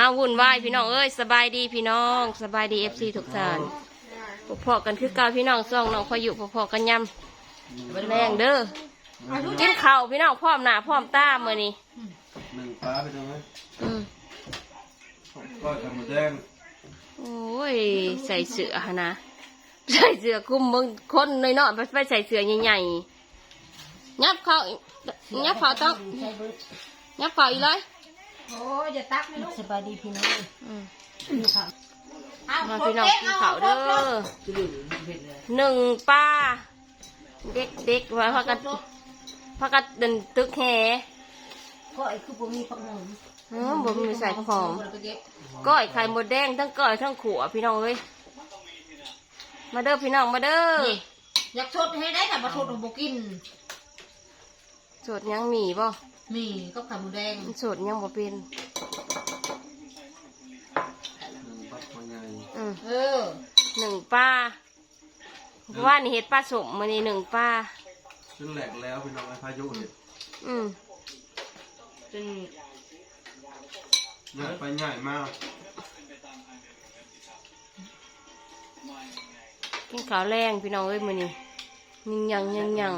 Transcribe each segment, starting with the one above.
อ้าววุ่นวายพี่น้องเอ้ยสบายดีพี่น้อง สบายดีเอฟซีทุกท่านพอๆกันคือเก่าพี่น้องซ่องน้องพายุพอๆกันยำแรงเด้อกินข้าวพี่น้องพร้อมหน้าพร้อมตาเมื่อนี้หนึ่งปลาไปตรงนั้นอืมก้อยไข่หมูแดงโอ้ยใส่เสื้อหั่นนะใส่เสื้อคลุมมึงคนน้อยๆไปไปใส่เสื้อใหญ่ๆยับเขายับเขาต้องยับเขาอีกเลย โอ้ยอย่าตักไม่ลูกสบายดีพี่น้องอืมนี่ค่ะเอามาครบพี่น้องเอ๊ะกินเอาข้าวครเด้บครบอหนึ่งป้า เด็กเด็กๆไว้พักกันพักกันเดินตึกแห่ก็ไอ้คือบ่มีผักหอมเออบ่มีใส่ผักหอมไปเก็บก้อยไข่หมดแดงทั้งก้อยทั้งขัวพี่น้องเอ้ยมาเด้อพี่น้องมาเด้อนี่อยากชดให้ได้แต่มาชดของโบกินสดยังมีบ่ มีก็ไข่หมูแดงสดยังบ่เป็นหนึ่งปักมันใหญ่อืมเออหนึ่งป้าเพราะว่านี่เห็ดป้าสมมานี่หนึ่งป้า ซึ่งแหลกแล้วพี่น้องไอ้พายุเห็ดอืมเป็นใหญ่ไปใหญ่มากกินข้าวแรงพี่น้องเอ้ยมื้อนี้ยิงยังยิงยัง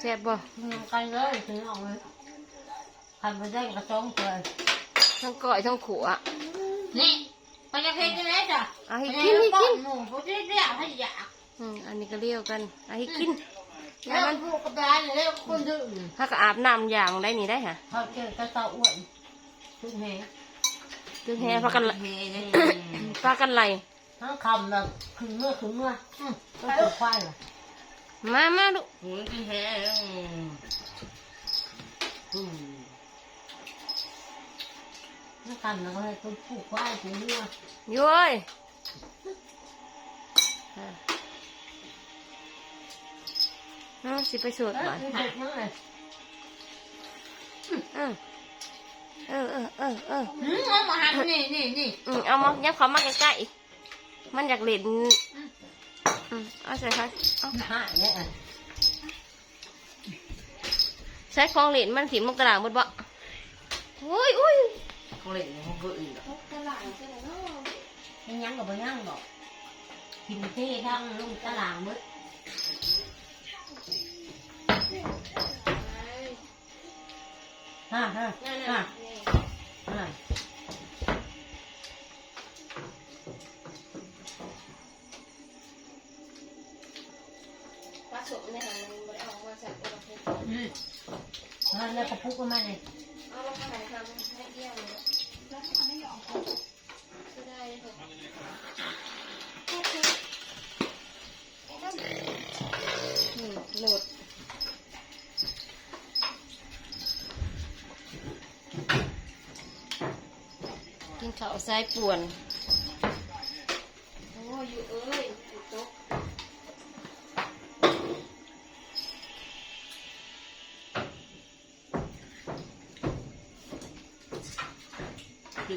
แซ่บบ่นำกันเลยถึงออกเลยคันไปได้กระจ้องเลยทั้งก้อยทั้งขัวนี่ไปจะเพลงยังไงจ้ะเอาให้ไปกินให้ป้อกินนหมูเขาจะเรียกให้อยากอืมอันนี้ก็เลี้ยวกันเอาให้กินแล้แล้ววมัมันนพูดกับร้านเลยคนดื้อถ้าก็อาบน้ำอย่างได้นี่ได้ฮะเขาเจอกระเตาอ้วนทุกแห่คือแห่พากันเฮ้ยพากันไหลทั้งคำแบบขึงเมื่อขึงเมื่อต้องปลูกควายเหรอ มามาลูกหูกินแห้งทั้งคำแล้วก็ให้ต้นปลูกควายขึงเมื่อย้อยเอาสิไปสวดก่อนเด็กนั่งเอืมเออเออเออเออืมเอามาหันนี่นี่นี่เอามายับเขามาใกล้ๆมันอยากเล่น อืมเอาใส่ค่ะเอาหายเนี่ยใช้ของเล่นมันถิ่มมันกระดาษหมดบ่อุ้ยอุ้ยเขาเล่นเขาก็อื่นไม่ยั้งกับไม่ยั้งหรอกกินที่ทั้งลุงตลาดมืดฮ่าฮ่าฮ่าฮ่า สมเนี่ยมันไม่ได้ออกมาจากตัวเพชรอืมแล้วแล้วกระปุกก็มาเลยเอาลงมาไหนทำให้เดี่ยวเลยแล้วทำให้หยอกก็ได้เลยอืมโหลดกินข้าวสายป่วนโอ้ยอยู่เอ้ย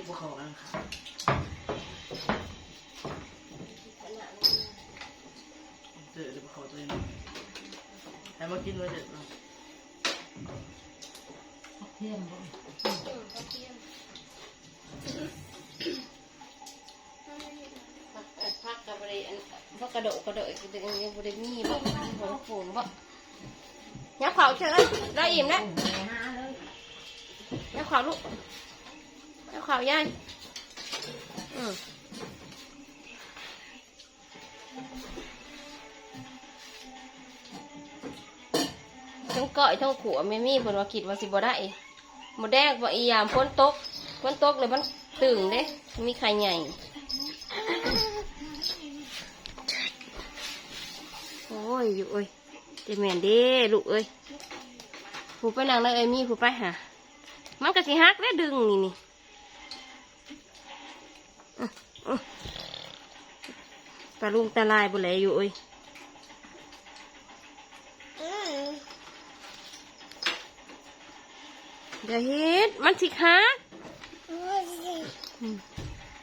พวกเขากันค่ะเดือดพวเขาตัวเองแต่มากินไว้เด็ดเนาเทียมบ่พักกับบริอันพักกระโดดกระโดดกระโดดยังบริมีบ่หัวโขนบ่ยับเขาเชิญได้อิ่มแล้วโอ้ยหาเลยยับเขาลูก ยับเขายายอืมทั้งก้อยทั้งขัวไม่มีเพิ่นว่าคิดว่าสิบ่ได้หมดแดงว่าอียามพ้นตกพ้นตกเลยมันตึงเด้มีไข่ใหญ่โอ้ยอยู่เอ้ยเจแมนเด้ลูกเอ้ยผูไปนั่งเลยเอ้ยมีผูไปหามันก็สิฮักแล้วดึงนี่นี่อื้ออื้อ ปลาลุงตาลายบุแลอยู่เอ้ยเดี๋ยวเฮ็ดมันสิฮักอืม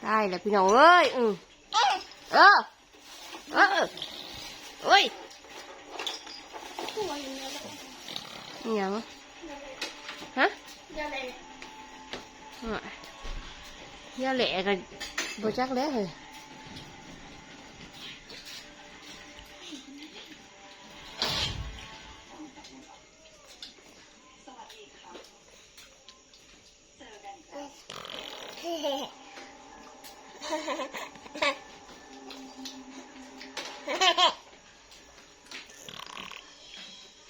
ได้แล้วพี่น้องเอ้ยอืมเออเออเอ้ยหยังอะย่าแหละกันบ่จักแล้วเลย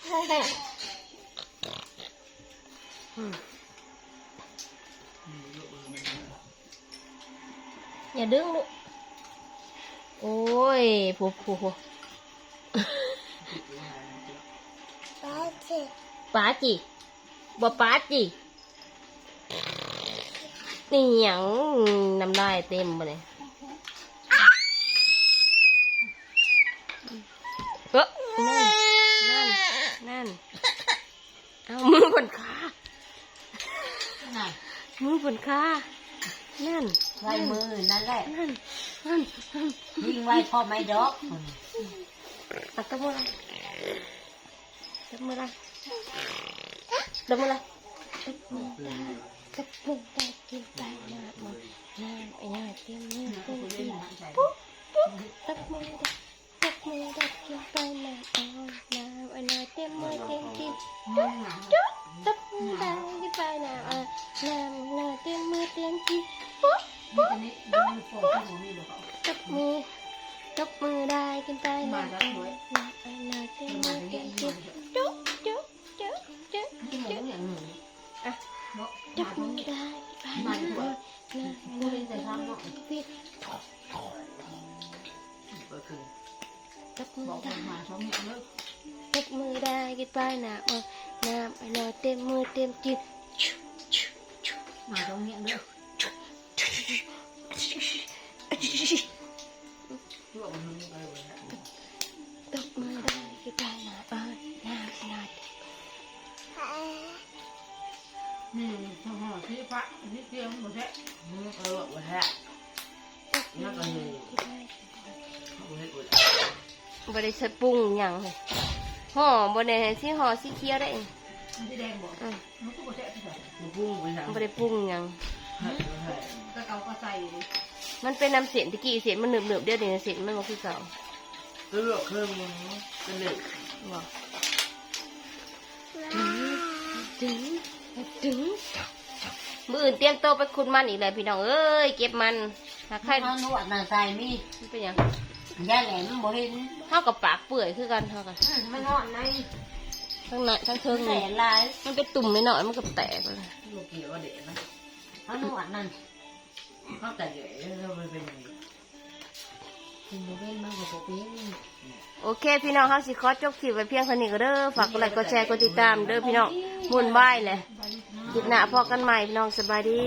อย่าดึงลูก โอ้ยผูผูผูป้าจีบ่ป้าจีนี่ยังน้ำลายเต็มมาเลยเออ นั่นเอามือบนขาน่ะมือบนขานั่นไว้มือนั่นแหละนั่นนั่นนั่นยิงไว้พอไม่ดอกเอาตบมืออะไรตบมืออะไรตบมืออะไรตบมือได้ตบมือได้กินไปนะมันน้ำไอ้น้าเตรียมมือเตรียมกินปุ๊บปุ๊บตบมือได้ตบมือได้กินไปนะเอาน้ำไอ้น้าเตรียมมือเตรียมกินจุ๊บจุ๊บตบมือได้กินไปนะเอาน้ำน้าเตรียมมือเตรียมกินปุ๊บปุ๊บปุ๊บปุ๊บตบมือตบมือได้กินไปนะ เอาน้ำไอ้น้าเตรียมมือเตรียมกินจุ๊บจุ๊บจุ๊บจุ๊บที่หมูอย่างหนึ่งอะจับมือได้ไปนะนะนะ อได้กินไปนะเออน้ำไอ้น้อยเต็มมือเต็มกินชุชุชุมาตรงเนี้ยเด้อที่บอกมันมี อะไรวะจับมือได้กินไปนะเออน้ำไอ้น้อยนี่ทำห่อที่พระนี่เตรียมหมดแล้วเออหมดแล้วจับมือได้กินไปเอาไว้หมดบริษัทปรุงหยังเลยห่อบนในที่ห่อสีเขียวได้เองที่แดงบอกอืมมันก็หมดแล้วที่ไหนมันพุ่งไปทางบริปรุงหยังก็เขาก็ใส่มันเป็นน้ำเสียนตะกี้เสียนมันหนึบหนึบๆเดียวเดียวเสียนมันก็คือเก่าก็เลือกเครื่องมันเป็นเหล็กบอกถึงถึงมืออื่นเตรียมโตวไปคุณมันอีกเลยพี่น้องเอ้ยเก็บมันหาใครให้นวดนางใส่มีมันเป็นหยัง ยาแหลมบ่เห็นเท่ากับปากเปื่อยคือกันเท่ากันมันนอนในทั้งในทั้งเทิงแหลนี่ลายมันเป็นตุ่มไม่น้อยๆมันก็แตกเลยลูกเกี่ยวเด็กนะเขานวดนั่นเขาแต่เด็กเราไปเป็นอย่างนี้กินบ่เป็นมันก็บ่เป็นโอเค พี่น้องเขาสิขอจบคลิปไว้เพียงเท่านี้ก็เด้อฝากกดไลค์กดแชร์กดติดตามเด้อพี่น้องมุ่นบายเลยคลิปหน้าพอกันใหม่พี่น้องสบายดี